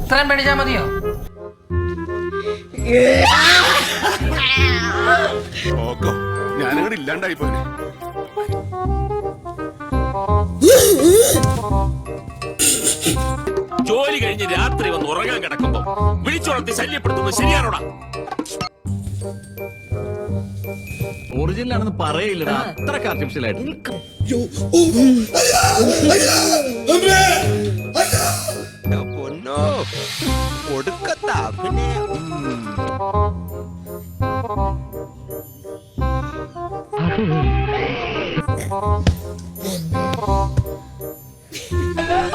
ഇത്രയും പേടിച്ചാ മതിയോ? ഞാനിവിടെ ഇല്ലാണ്ടായി പോയി വിളിച്ചുണർത്തി ശല്യപ്പെടുത്തുന്നത് ശരിയാണോടാ? ഒറിജിനൽ ആണെന്ന് പറയില്ല അത്ര ആർട്ടിഫിഷ്യൽ ആയിട്ട്. പൊന്നോ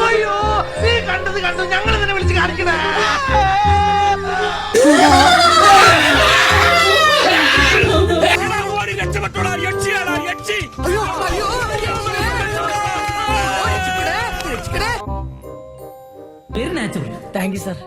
അയ്യോ നീ കണ്ടത് കണ്ടു. ഞങ്ങൾ ഇതിനെ വിളിച്ച് കാണിക്കണേ? Thank you sir